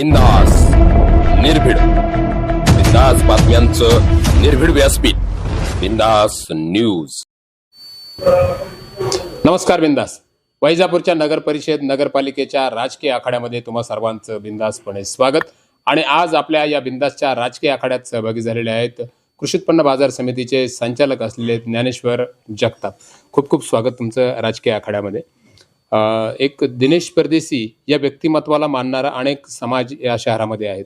बिंदास निर्भीड. बिंदास बातम्यांचं निर्भीड व्यासपीठ. बिंदास न्यूज. नमस्कार बिंदास. वैजापूरच्या नगर परिषद नगरपालिकेच्या राजकीय आखाड्यामध्ये तुम्हा सर्वांचं बिंदासपणे स्वागत. आणि आज आपल्या या बिंदासच्या राजकीय आखाड्यात सहभागी झालेले आहेत कृषी उत्पन्न बाजार समितीचे संचालक असलेले ज्ञानेश्वर जगताप. खूप खूप स्वागत तुमचं राजकीय आखाड्यामध्ये. एक दिनेश परदेशी या व्यक्तिमत्वाला मानणारा अनेक समाज या शहरामध्ये आहेत.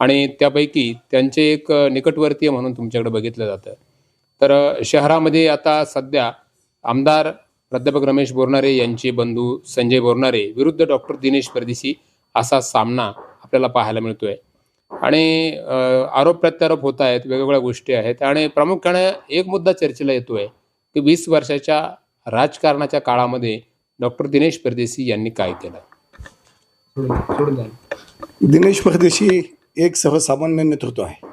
आणि त्यापैकी त्यांचे एक निकटवर्तीय म्हणून तुमच्याकडे बघितलं जातं. तर शहरामध्ये आता सध्या आमदार प्राध्यापक रमेश बोरणारे यांचे बंधू संजय बोरनारे विरुद्ध डॉक्टर दिनेश परदेशी असा सामना आपल्याला पाहायला मिळतोय. आणि आरोप प्रत्यारोप होत आहेत वेगवेगळ्या गोष्टी आहेत आणि प्रामुख्याने एक मुद्दा चर्चेला येतोय की वीस वर्षाच्या राजकारणाच्या काळामध्ये डॉक्टर दिनेश परदेशी यांनी काय केलं? दिनेश परदेशी एक सर्वसामान्य नेतृत्व आहे.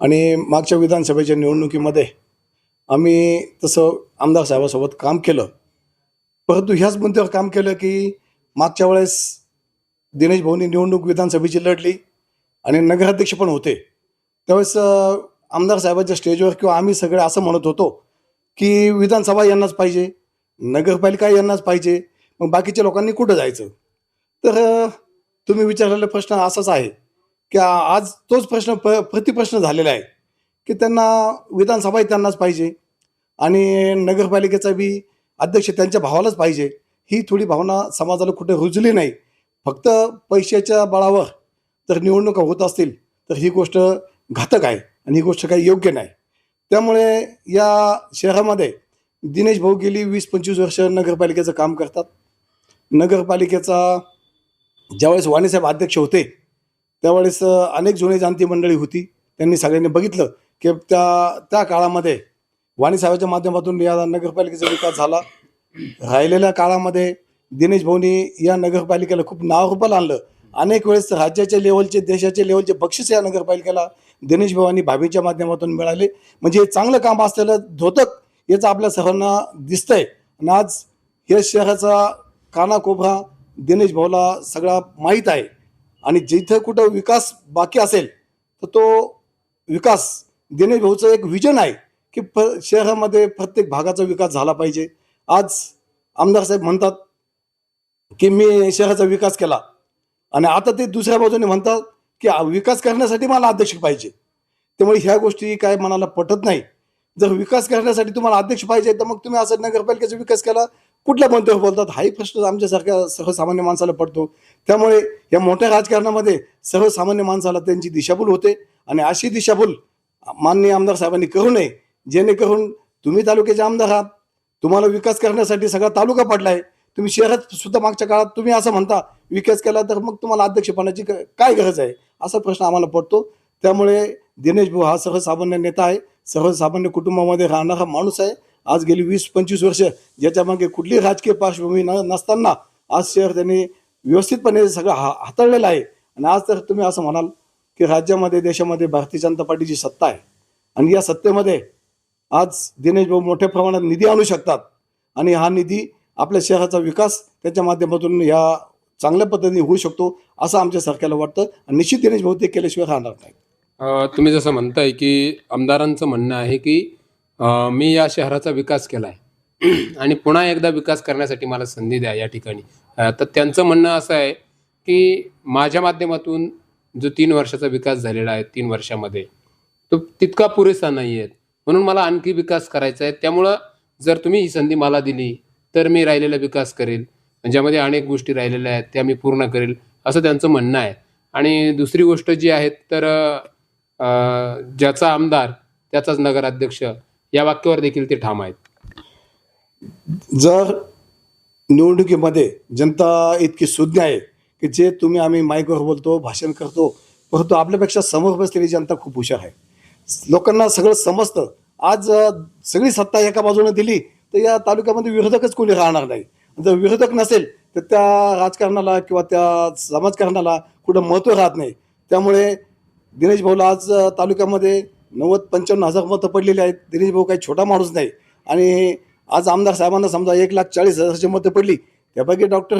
आणि मागच्या विधानसभेच्या निवडणुकीमध्ये आम्ही तसं आमदार साहेबासोबत काम केलं. परंतु ह्याच मुद्द्यावर काम केलं की मागच्या वेळेस दिनेश भाऊनी निवडणूक विधानसभेची लढली आणि नगराध्यक्ष पण होते. त्यावेळेस आमदार साहेबांच्या स्टेजवर किंवा आम्ही सगळे असं म्हणत होतो की विधानसभा यांनाच पाहिजे. नगरपालिका यांनाच पाहिजे. मग बाकीच्या लोकांनी कुठं जायचं? तर तुम्ही विचारलेला प्रश्न असाच आहे की आज तोच प्रश्न प प्रतिप्रश्न झालेला आहे की त्यांना विधानसभा त्यांनाच पाहिजे आणि नगरपालिकेचा बी अध्यक्ष त्यांच्या भावालाच पाहिजे. ही थोडी भावना समाजाला कुठे रुजली नाही. फक्त पैशाच्या बळावर जर निवडणुका होत असतील तर ही गोष्ट घातक आहे आणि ही गोष्ट काही योग्य नाही. त्यामुळे या शहरामध्ये दिनेश भाऊ गेली वीस पंचवीस वर्ष नगरपालिकेचं काम करतात. नगरपालिकेचा ज्यावेळेस वाणीसाहेब अध्यक्ष होते त्यावेळेस अनेक जुनी जाणती मंडळी होती. त्यांनी सगळ्यांनी बघितलं की त्या त्या काळामध्ये वाणीसाहेबाच्या माध्यमातून या नगरपालिकेचा विकास झाला. राहिलेल्या काळामध्ये दिनेश भाऊनी या नगरपालिकेला खूप नावरूपाला आणलं. अनेक वेळेस राज्याच्या लेवलचे देशाच्या लेवलचे बक्षीस या नगरपालिकेला दिनेश भाऊ आणि भाभीच्या माध्यमातून मिळाले. म्हणजे चांगलं काम असलेलं धोतक याचं आपल्या सर्वांना दिसतंय. आणि आज या शहराचा कानाकोपरा दिनेश भाऊला सगळा माहीत आहे. आणि जिथं कुठं विकास बाकी असेल तर तो विकास दिनेश भाऊचं एक विजन आहे की प शहरामध्ये प्रत्येक भागाचा विकास झाला पाहिजे. आज आमदार साहेब म्हणतात की मी शहराचा विकास केला. आणि आता ते दुसऱ्या बाजूने म्हणतात की विकास करण्यासाठी मला अध्यक्ष पाहिजे. त्यामुळे ह्या गोष्टी काय मनाला पटत नाही. जर विकास करण्यासाठी तुम्हाला अध्यक्ष पाहिजे तर मग तुम्ही असं नगरपालिकेचा विकास केला. कुठल्या मंत्र्यावर बोलतात? हाही प्रश्न आमच्यासारख्या सर्वसामान्य माणसाला पडतो. त्यामुळे या मोठ्या राजकारणामध्ये सर्वसामान्य माणसाला त्यांची दिशाभूल होते. आणि अशी दिशाभूल माननीय आमदार साहेबांनी करू नये जेणेकरून तुम्ही तालुक्याचे आमदार आहात. तुम्हाला विकास करण्यासाठी सगळा तालुका पडला आहे तुम्ही शहरात सुद्धा मागच्या काळात तुम्ही असं म्हणता विकास केला तर मग तुम्हाला अध्यक्षपणाची काय गरज आहे? असा प्रश्न आम्हाला पडतो. त्यामुळे दिनेश भाऊ हा सर्वसामान्य नेता आहे. सर्वसामान्य कुटुंबामध्ये राहणारा माणूस आहे. आज गेली वीस पंचवीस वर्ष ज्याच्यामागे कुठली राजकीय पार्श्वभूमी न नसताना आज शहर त्यांनी व्यवस्थितपणे सगळं हा हाताळलेलं आहे. आणि आज तर तुम्ही असं म्हणाल की राज्यामध्ये देशामध्ये भारतीय जनता पार्टीची सत्ता आहे. आणि या सत्तेमध्ये आज दिनेश भाऊ मोठ्या प्रमाणात निधी आणू शकतात. आणि हा निधी आपल्या शहराचा विकास त्याच्या माध्यमातून या चांगल्या पद्धतीने होऊ शकतो असं आमच्या सरकारला वाटतं. आणि निश्चित दिनेश भाऊ ते केल्याशिवाय राहणार नाही तुम्ही जसं म्हणताय की आमदारांचं म्हणणं आहे की मी या शहराचा विकास केला आहे आणि पुन्हा एकदा विकास करण्यासाठी मला संधी द्या या ठिकाणी. तर त्यांचं म्हणणं असं आहे की माझ्या माध्यमातून जो तीन वर्षाचा विकास झालेला आहे तीन वर्षामध्ये तो तितका पुरेसा नाही आहे म्हणून मला आणखी विकास करायचा आहे. त्यामुळं जर तुम्ही ही संधी मला दिली तर मी राहिलेला विकास करेल. ज्यामध्ये अनेक गोष्टी राहिलेल्या आहेत त्या मी पूर्ण करेल असं त्यांचं म्हणणं आहे. आणि दुसरी गोष्ट जी आहे तर ज्याचा आमदार त्याचाच नगराध्यक्ष या वाक्यावर देखील ते ठाम आहेत. जर निवडणुकीमध्ये जनता इतकी सुज्ञ आहे की जे तुम्ही आम्ही माईकवर बोलतो भाषण करतो परंतु आपल्यापेक्षा समोर बसलेली जनता खूप हुशार आहे. लोकांना सगळं समजतं. आज सगळी सत्ता एका बाजूने दिली तर या तालुक्यामध्ये विरोधकच कोणी राहणार नाही. जर विरोधक नसेल तर त्या राजकारणाला किंवा त्या समाजकारणाला कुठं महत्त्व राहत नाही. त्यामुळे दिनेश भाऊला आज तालुक्यामध्ये नव्वद पंच्याण्णव हजार मतं पडलेली आहेत. दिनेश भाऊ काही छोटा माणूस नाही. आणि आज आमदार साहेबांना समजा एक लाख चाळीस हजारची मतं पडली. त्यापैकी डॉक्टर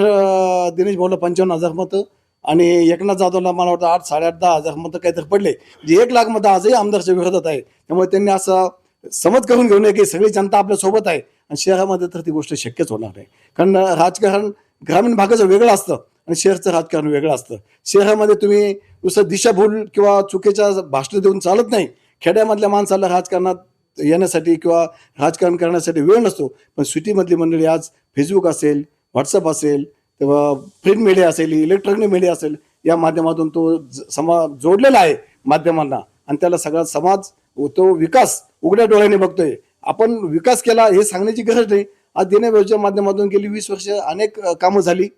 दिनेश भाऊला पंचावन्न हजार मतं आणि एकनाथ जाधवला मला वाटतं आठ साडेआठ दहा हजार मतं काहीतरी पडले. जे एक लाख मतं आजही आमदारच्या विरोधात आहे त्यामुळे त्यांनी असं समज करून घेऊ नये की सगळी जनता आपल्यासोबत आहे आणि शहरामध्ये तर ती गोष्ट शक्यच होणार नाही. कारण राजकारण ग्रामीण भागाचं वेगळं असतं आणि शहरचं राजकारण वेगळं असतं. शहरामध्ये तुम्ही नुसतं दिशाभूल किंवा चुकीच्या भाषण देऊन चालत नाही. खेड्यामधल्या माणसाला राजकारणात येण्यासाठी किंवा राजकारण करण्यासाठी वेळ नसतो. पण सिटीमधली मंडळी आज फेसबुक असेल व्हॉट्सअप असेल तेव्हा प्रिंट मीडिया असेल इलेक्ट्रॉनिक मीडिया असेल या माध्यमातून तो ज- समाज जोडलेला आहे माध्यमांना. आणि त्याला सगळा समाज तो विकास उघड्या डोळ्याने बघतोय. आपण विकास केला हे सांगण्याची गरज नाही. आज दिनव्याच्या माध्यमातून गेली वीस वर्ष अनेक कामं झाली.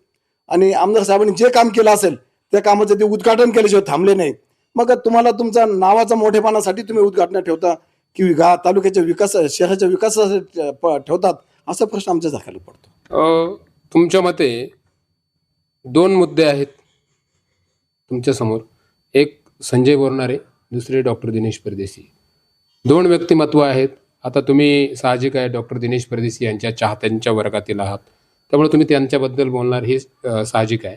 आणि आमदार साहेबांनी जे काम केलं असेल त्या कामाचं ते उद्घाटन केल्याशिवाय थांबले नाही. मग तुम्हाला तुमचा नावाचा मोठेपणासाठी तुम्ही उद्घाटन ठेवता की गा तालुक्याच्या विकास शहराच्या विकासासाठी ठेवतात असा प्रश्न आमच्या दाखल पडतो. तुमच्या मते दोन मुद्दे आहेत तुमच्यासमोर एक संजय बोरणारे दुसरे डॉक्टर दिनेश परदेशी. दोन व्यक्तिमत्व आहेत. आता तुम्ही साहजिक आहे डॉक्टर दिनेश परदेशी यांच्या चाहत्यांच्या वर्गातील आहात. त्यामुळे तुम्ही त्यांच्याबद्दल बोलणार हे साहजिक आहे.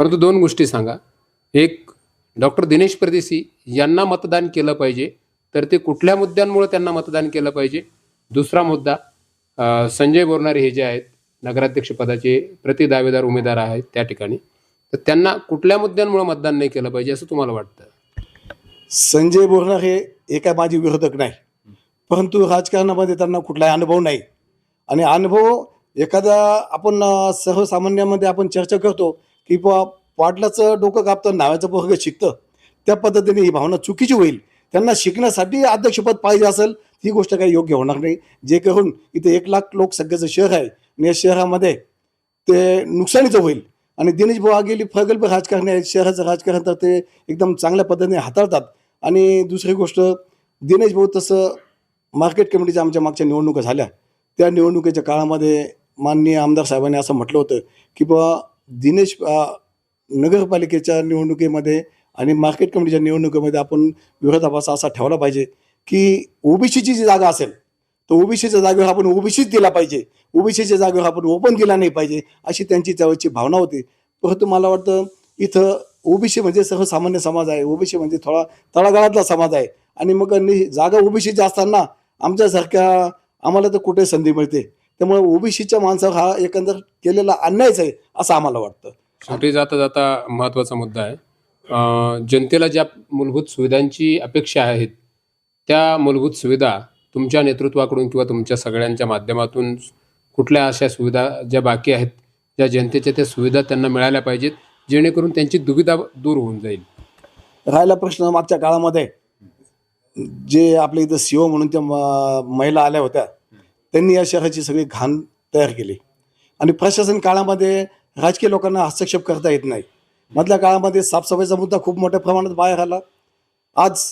परंतु दोन गोष्टी सांगा. एक डॉक्टर दिनेश परदेशी यांना मतदान केलं पाहिजे तर ते कुठल्या मुद्द्यांमुळे त्यांना मतदान केलं पाहिजे? दुसरा मुद्दा संजय बोरणारे हे जे आहेत नगराध्यक्षपदाचे प्रति दावेदार उमेदवार आहेत त्या ठिकाणी तर त्यांना कुठल्या मुद्द्यांमुळे मतदान नाही केलं पाहिजे असं तुम्हाला वाटतं? संजय बोरणार हे एका माझी विरोधक नाही. परंतु राजकारणामध्ये त्यांना कुठलाही अनुभव नाही. आणि अनुभव एखादा आपण सर्वसामान्यामध्ये आपण चर्चा करतो की बुवा पाटलाचं डोकं कापतं नावाचं पोरगं शिकतं. त्या पद्धतीने ही भावना चुकीची होईल. त्यांना शिकण्यासाठी अध्यक्षपद पाहिजे असेल ही गोष्ट काही योग्य होणार नाही. जे करून इथे एक लाख लोकसंख्येचं शहर आहे आणि या शहरामध्ये ते नुकसानीचं होईल. आणि दिनेश भाऊ गेली प्रगल्भ राजकारणी आहेत. शहराचं राजकारण तर ते एकदम चांगल्या पद्धतीने हाताळतात. आणि दुसरी गोष्ट दिनेश भाऊ तसं मार्केट कमिटीच्या आमच्या मागच्या निवडणुका झाल्या. त्या निवडणुकीच्या काळामध्ये माननीय आमदार साहेबांनी असं म्हटलं होतं की बा दिनेश नगरपालिकेच्या निवडणुकीमध्ये आणि मार्केट कमिटीच्या निवडणुकीमध्ये आपण विरोधाभास असा ठेवला पाहिजे की ओबीसीची जी जागा असेल तर ओबीसीच्या जागेवर आपण ओबीसीच दिला पाहिजे. ओबीसीच्या जागेवर आपण ओपन दिला नाही पाहिजे अशी त्यांची त्यावेळेची भावना होती. परंतु मला वाटतं इथं ओबीसी म्हणजे सर्वसामान्य समाज आहे. ओबीसी म्हणजे थोडा तळागाळातला समाज आहे. आणि मग जागा ओबीसीच्या असताना आमच्यासारख्या आम्हाला तर कुठे संधी मिळते? त्यामुळे ओबीसीच्या माणसावर हा एकंदर केलेला अन्यायच आहे असं आम्हाला वाटतं. शेवटी जाता जाता महत्त्वाचा मुद्दा आहे. जनतेला ज्या मूलभूत सुविधांची अपेक्षा आहेत त्या मूलभूत सुविधा तुमच्या नेतृत्वाकडून किंवा तुमच्या सगळ्यांच्या माध्यमातून कुठल्या अशा सुविधा ज्या बाकी आहेत ज्या जनतेच्या त्या सुविधा त्यांना मिळाल्या पाहिजेत जेणेकरून त्यांची दुविधा दूर होऊन जाईल. राहिला प्रश्न मागच्या काळामध्ये जे आपल्या इथं सीओ म्हणून त्या महिला आल्या होत्या त्यांनी या शहराची सगळी घाण तयार केली. आणि प्रशासन काळामध्ये राजकीय लोकांना हस्तक्षेप करता येत नाही. मधल्या काळामध्ये साफसफाईचा मुद्दा खूप मोठ्या प्रमाणात बाहेर आला. आज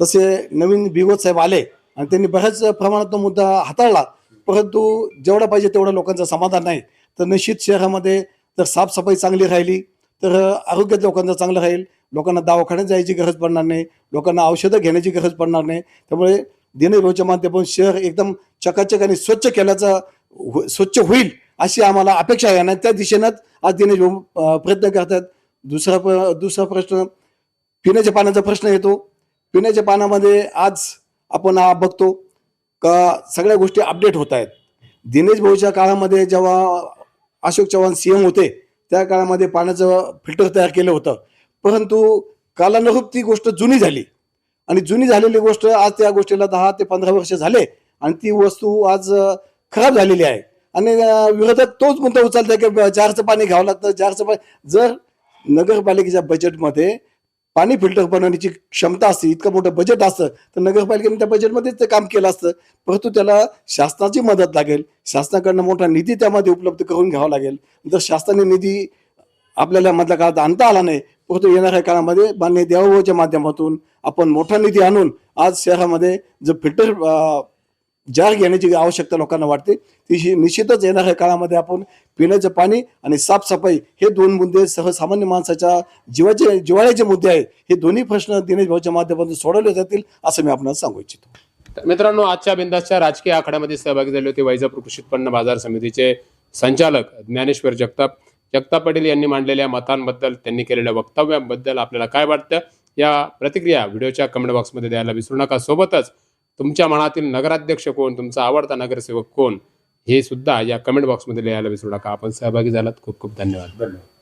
तसे नवीन बिगोद साहेब आले आणि त्यांनी बऱ्याच प्रमाणात तो मुद्दा हाताळला. परंतु जेवढा पाहिजे तेवढं लोकांचं समाधान नाही. तर निश्चित शहरामध्ये जर साफसफाई चांगली राहिली तर आरोग्य लोकांचं चांगलं राहील. लोकांना दवाखान्यात जायची गरज पडणार नाही. लोकांना औषधं घेण्याची गरज पडणार नाही. त्यामुळे दिनरोजच्या माध्यमातून शहर एकदम चकाचक आणि स्वच्छ केल्याचं हो- स्वच्छ होईल अशी आम्हाला अपेक्षा आहे. आणि त्या दिशेनं आज दिनेश भाऊ प्रयत्न करतात. दुसरा प्र दुसरा प्रश्न पिण्याच्या पाण्याचा प्रश्न येतो. पिण्याच्या पाण्यामध्ये आज आपण बघतो का सगळ्या गोष्टी अपडेट होत आहेत. दिनेश भाऊच्या काळामध्ये जेव्हा अशोक चव्हाण सीएम होते त्या काळामध्ये पाण्याचं फिल्टर तयार केलं होतं. परंतु कालानुरूप ती गोष्ट जुनी झाली. आणि जुनी झालेली गोष्ट आज त्या गोष्टीला दहा ते पंधरा वर्ष झाले. आणि ती वस्तू आज खराब झालेली आहे. आणि विरोधक तोच मुद्दा उचलतात की चारचं जारचं पाणी घ्यावं लागतं जारचं पाणी जर नगरपालिकेच्या बजेटमध्ये पाणी फिल्टर बनवण्याची क्षमता असते इतकं मोठं बजेट असतं तर नगरपालिकेने त्या बजेटमध्येच ते काम केलं असतं. परंतु त्याला शासनाची मदत लागेल. शासनाकडनं मोठा निधी त्यामध्ये उपलब्ध करून घ्यावा लागेल. जर शासनाने निधी आपल्याला मधल्या काळात आणता आला नाही परंतु येणाऱ्या काळामध्ये मान्य देवाभाऊच्या माध्यमातून आपण मोठा निधी आणून आज शहरामध्ये जर फिल्टर जाग घेण्याची आवश्यकता लोकांना वाटते. ती निश्चितच येणाऱ्या काळामध्ये आपण पिण्याचं पाणी आणि साफसफाई हे दोन मुद्दे सहसामान्य माणसाच्या जीवाचे जिवाळ्याचे मुद्दे आहेत. हे दोन्ही प्रश्न दिनेश भाऊच्या माध्यमातून सोडवले जातील असं मी आपल्याला सांगू इच्छितो. तर मित्रांनो आजच्या बिंदासच्या राजकीय आखाड्यामध्ये सहभागी झाले होते वैजापूर कृषी उत्पन्न बाजार समितीचे संचालक ज्ञानेश्वर जगताप. जगताप पाटील यांनी मांडलेल्या मतांबद्दल त्यांनी केलेल्या वक्तव्याबद्दल आपल्याला काय वाटतं? या प्रतिक्रिया व्हिडिओच्या कमेंट बॉक्समध्ये द्यायला विसरू नका. सोबतच तुमच्या मनातील नगराध्यक्ष कोण? तुमचा आवडता नगरसेवक कोण? हे सुद्धा या कमेंट बॉक्समध्ये लिहायला विसरू नका. आपण सहभागी झालात. खूप खूप धन्यवाद. धन्यवाद.